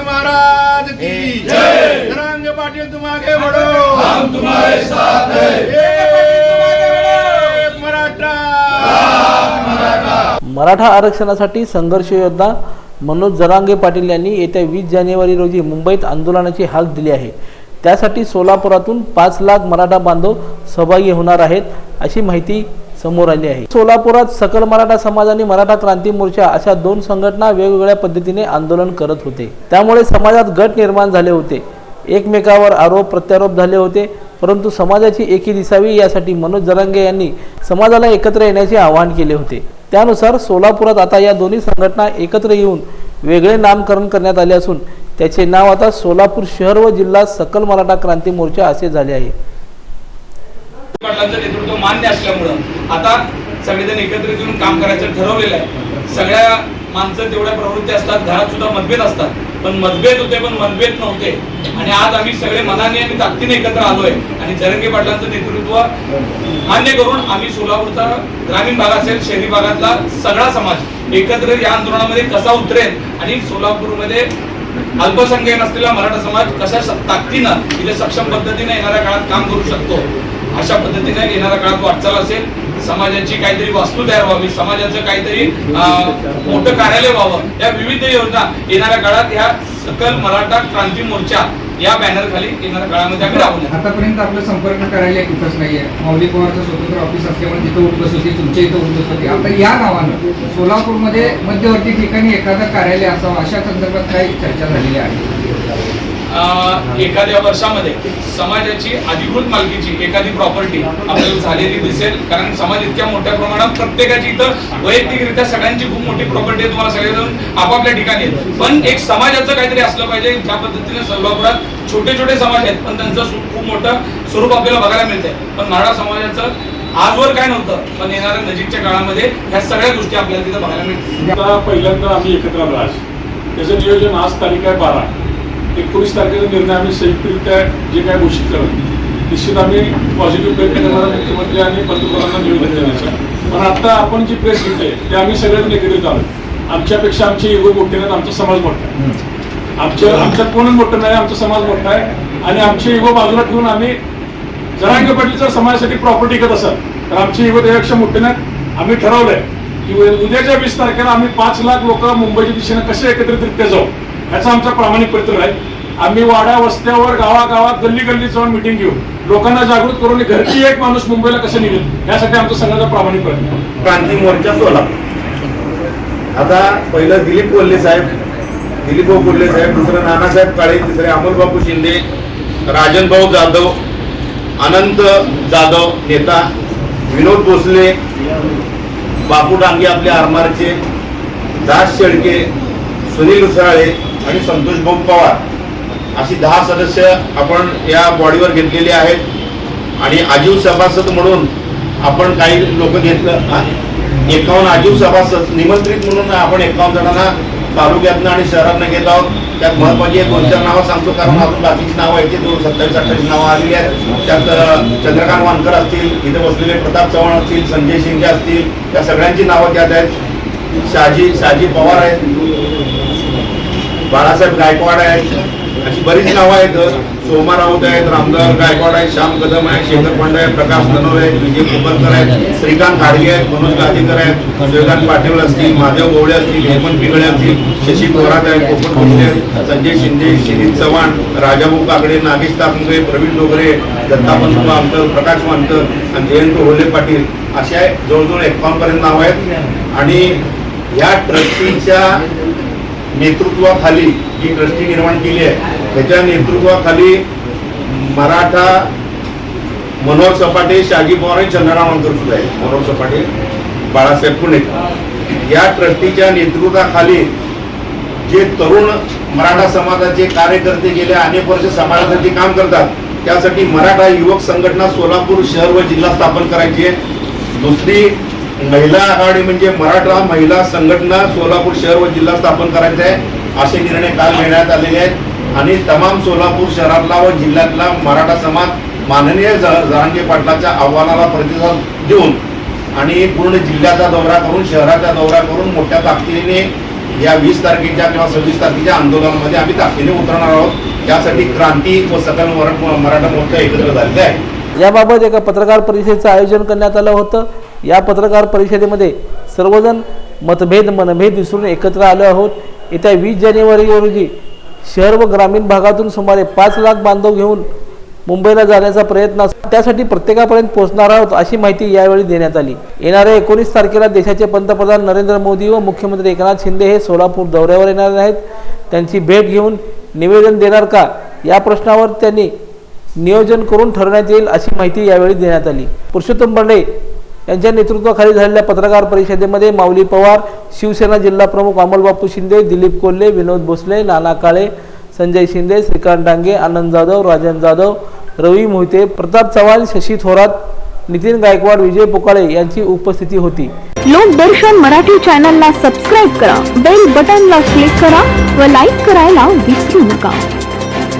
महाराज की. जरांगे पाटील तुम आगे बढ़ो हम तुम्हारे साथ मराठा मराठा आरक्षणासाठी संघर्ष योद्धा मनोज जरांगे पाटील यांनी येत्या वीस जानेवारी रोजी मुंबईत आंदोलनाची हाक दिली आहे. त्यासाठी सोलापुरातून पाच लाख मराठा बांधव सहभागी होणार आहेत अशी माहिती समोर आली आहे. सोलापुरात सकल मराठा समाज आणि मराठा क्रांती मोर्चा अशा दोन संघटना वेगवेगळ्या पद्धतीने आंदोलन करत होते. त्यामुळे समाजात गट निर्माण झाले होते. एकमेकावर आरोप प्रत्यारोप झाले होते. परंतु समाजाची एकी दिसावी यासाठी मनोज जरांगे यांनी समाजाला एकत्र येण्याचे आवाहन केले होते. त्यानुसार सोलापुरात आता या दोन्ही संघटना एकत्र येऊन वेगळे नामकरण करण्यात आले असून त्याचे नाव आता सोलापूर शहर व जिल्हा सकल मराठा क्रांती मोर्चा असे झाले आहे. नेतृत्व मान्य असल्यामुळं आता सगळेजण एकत्रित येऊन काम करायचं ठरवलेलं आहे. सगळ्या माणसं तेवढ्या प्रवृत्ती असतात घरात सुद्धा मतभेद असतात. पण मतभेद होते पण मतभेद नव्हते. आणि आज आम्ही सगळे मनाने आणि ताकदीने एकत्र आलोय. आणि जरंगे पाटलांचं नेतृत्व मान्य करून आम्ही सोलापूरचा ग्रामीण भाग असेल शहरी भागातला सगळा समाज एकत्र या आंदोलनामध्ये कसा उतरेल आणि सोलापूरमध्ये अल्पसंख्याक असलेला मराठा समाज कशा ताकदीनं इथे सक्षम पद्धतीने येणाऱ्या काळात काम करू शकतो? अशा पद्धतीने येणाऱ्या काळात वाटचाल असेल. समाजाची काहीतरी वास्तू तयार व्हावी. समाजाचं काहीतरी मोठं कार्यालय व्हावं. या विविध योजना येणाऱ्या काळात ह्या सकल मराठा क्रांती मोर्चा या बॅनर खाली येणाऱ्या काळामध्ये आम्ही राहू आतापर्यंत आपलं संपर्क करायला कुठंच नाहीये. मौलिक पवारचं स्वतंत्र ऑफिस असल्यामुळे तिथं उठबस होती तुमच्या इथं उठबस होती. आता या नावानं सोलापूरमध्ये मध्यवर्ती ठिकाणी एखादं कार्यालय असावं अशा संदर्भात काही चर्चा झालेली आहे. एखाद्या वर्षामध्ये समाजाची अधिकृत मालकीची एखादी प्रॉपर्टी आपल्याला झालेली दिसेल. कारण समाज इतक्या मोठ्या प्रमाणात प्रत्येकाची इथं वैयक्तिकरित्या सगळ्यांची खूप मोठी प्रॉपर्टी आहे तुम्हाला सगळेजण आपापल्या ठिकाणी आहेत. पण एक समाजाचं काहीतरी असलं पाहिजे ज्या पद्धतीने सोलापुरात छोटे छोटे समाज आहेत पण त्यांचं खूप मोठं स्वरूप आपल्याला बघायला मिळतंय. पण मराठा समाजाचं आजवर काय नव्हतं पण येणाऱ्या नजीकच्या काळामध्ये ह्या सगळ्या गोष्टी आपल्याला तिथं बघायला मिळतील. पहिल्यांदा आम्ही एकत्र आलो त्याचं नियोजन आज तारीख आहे बारा. एकोणीस तारखेचा निर्णय आम्ही संयुक्तरित्या जे काय घोषित करत निश्चित आम्ही पॉझिटिव्ह प्रयत्न करणार मुख्यमंत्री आणि पंतप्रधानांना निवेदन देण्याचा. पण आता आपण जी प्रेस घेतोय ते आम्ही सगळ्यांनी एकत्रित आलो आमच्यापेक्षा आमचे युग मोठे नाहीत आमचा समाज मोठा आहे. आमच्या आमच्यात कोणच मोठं नाही आमचा समाज मोठा आहे. आणि आमचे युग बाजूला ठेवून आम्ही जरांगे पाटील जर समाजासाठी प्रॉपर्टी करत असाल तर आमची युवक त्यापेक्षा मोठे नाहीत. आम्ही ठरवलंय की उद्याच्या वीस तारखेला आम्ही पाच लाख लोक मुंबईच्या दिशेने कसे एकत्रितरित्या जाऊ? याचा आमचा प्रामाणिक प्रयत्न आहे. आम्ही वाड्या वस्त्यावर गावागावात गल्ली गल्ली जाऊन मिटिंग घेऊ. लोकांना जागृत करून घरची एक माणूस मुंबईला कसं निघेल? यासाठी आमचा संघाचा प्रामाणिक प्रयत्न क्रांती मोर्चा सोलापूर आता पहिलं दिलीप कोल्हे साहेब दिलीप भाऊ कोल्हे साहेब दुसरं नानासाहेब काळे तिसरे अमोलबापू शिंदे राजनभाऊ जाधव अनंत जाधव नेता विनोद भोसले बापू डांगे आपले आरमारचे दास शेळके सुनील उसराळे आणि संतोष भाऊ पवार अशी दहा सदस्य आपण या बॉडीवर घेतलेली आहेत. आणि आजीव सभासद म्हणून आपण काही लोक घेतलं एकावन्न आजीव सभासद निमंत्रित म्हणून आपण एकावन्न जणांना तालुक्यातनं आणि शहरातनं घेत आहोत. त्यात महत्वाची एक दोन चार नावं सांगतो कारण अजून बाकीची नावं आहेत ती दोन सत्तावीस अठ्ठावीस नावं आलेली आहेत. त्यात चंद्रकांत वानकर असतील इथे बसलेले प्रताप चव्हाण असतील संजय शिंदे असतील त्या सगळ्यांची नावं त्यात आहेत. शाजी शाजी पवार आहेत. बाळासाहेब गायकवाड आहेत अशी बरीच नावं आहेत. सोमा राऊत आहेत रामदास गायकवाड आहेत श्याम कदम आहे शेखर पांडे आहेत प्रकाश धनोर आहेत विजय कुंभरकर आहेत श्रीकांत खाडगे आहेत मनोज गादीकर आहेत सूर्यकांत पाटील असतील महादेव गोवळे असतील हेमंत पिगळे असतील शशी थोरात आहेत पोपट भोसले आहेत संजय शिंदे शिरीष चव्हाण राजाभाऊ काकडे नागेश तापंगे प्रवीण डोगरे दत्तापंत आमकर प्रकाश वानकर आणि जयंत होले पाटील अशा जवळजवळ एकावन्न नाव आहेत. आणि या ट्रस्टीच्या नेतृत्वाखाली जी ट्रस्टी निर्माण केली आहे त्याच्या नेतृत्वाखाली मराठा मनोहर सपाटे शाजी पवार आणि चंद्रराव अंकर सुद्धा आहे मनोहर सपाटे बाळासाहेब पुणे. या ट्रस्टीच्या नेतृत्वाखाली जे तरुण मराठा समाजाचे कार्यकर्ते गेले अनेक वर्ष समाजासाठी काम करतात त्यासाठी मराठा युवक संघटना सोलापूर शहर व जिल्हा स्थापन करायची आहे. दुसरी महिला आघाडी म्हणजे मराठा महिला संघटना सोलापूर शहर व जिल्हा स्थापन करायचा आहे असे निर्णय काल घेण्यात आलेले आहेत. आणि तमाम सोलापूर शहरातला व जिल्ह्यातला मराठा समाज माननीय ज- जरांगे पाटलाच्या आव्हानाला प्रतिसाद देऊन आणि पूर्ण जिल्ह्याचा दौरा करून शहराचा दौरा करून मोठ्या ताकदीने या वीस तारखेच्या किंवा सव्वीस तारखेच्या आंदोलनामध्ये आम्ही ताकदीने उतरणार आहोत. यासाठी क्रांती व सकल मराठा मोर्चा एकत्र झालेला आहे. याबाबत एका पत्रकार परिषदेचं आयोजन करण्यात आलं होतं. या पत्रकार परिषदेमध्ये सर्वजण मतभेद मनभेद विसरून एकत्र आलो आहोत. येत्या वीस जानेवारी रोजी शहर व ग्रामीण भागातून सुमारे पाच लाख बांधव घेऊन मुंबईला जाण्याचा प्रयत्न त्यासाठी प्रत्येकापर्यंत पोहोचणार आहोत अशी माहिती यावेळी देण्यात आली. येणाऱ्या एकोणीस तारखेला देशाचे पंतप्रधान नरेंद्र मोदी व मुख्यमंत्री एकनाथ शिंदे हे सोलापूर दौऱ्यावर येणार आहेत. त्यांची भेट घेऊन निवेदन देणार का? या प्रश्नावर त्यांनी नियोजन करून ठरवण्यात येईल अशी माहिती यावेळी देण्यात आली. पुरुषोत्तम बर्डे यांच्या नेतृत्वाखाली झालेल्या पत्रकार परिषदेमध्ये माऊली पवार शिवसेना जिल्हा प्रमुख अमोलबापू शिंदे दिलीप कोल्हे विनोद भोसले नाना काळे संजय शिंदे श्रीकांत डांगे आनंद जाधव राजन जाधव रवी मोहिते प्रताप चव्हाण शशी थोरात नितीन गायकवाड विजय पोकाळे यांची उपस्थिती होती. लोकदर्शन मराठी चॅनलला सबस्क्राईब करा बेल बटनला क्लिक करा व लाईक करायला विसरू नका.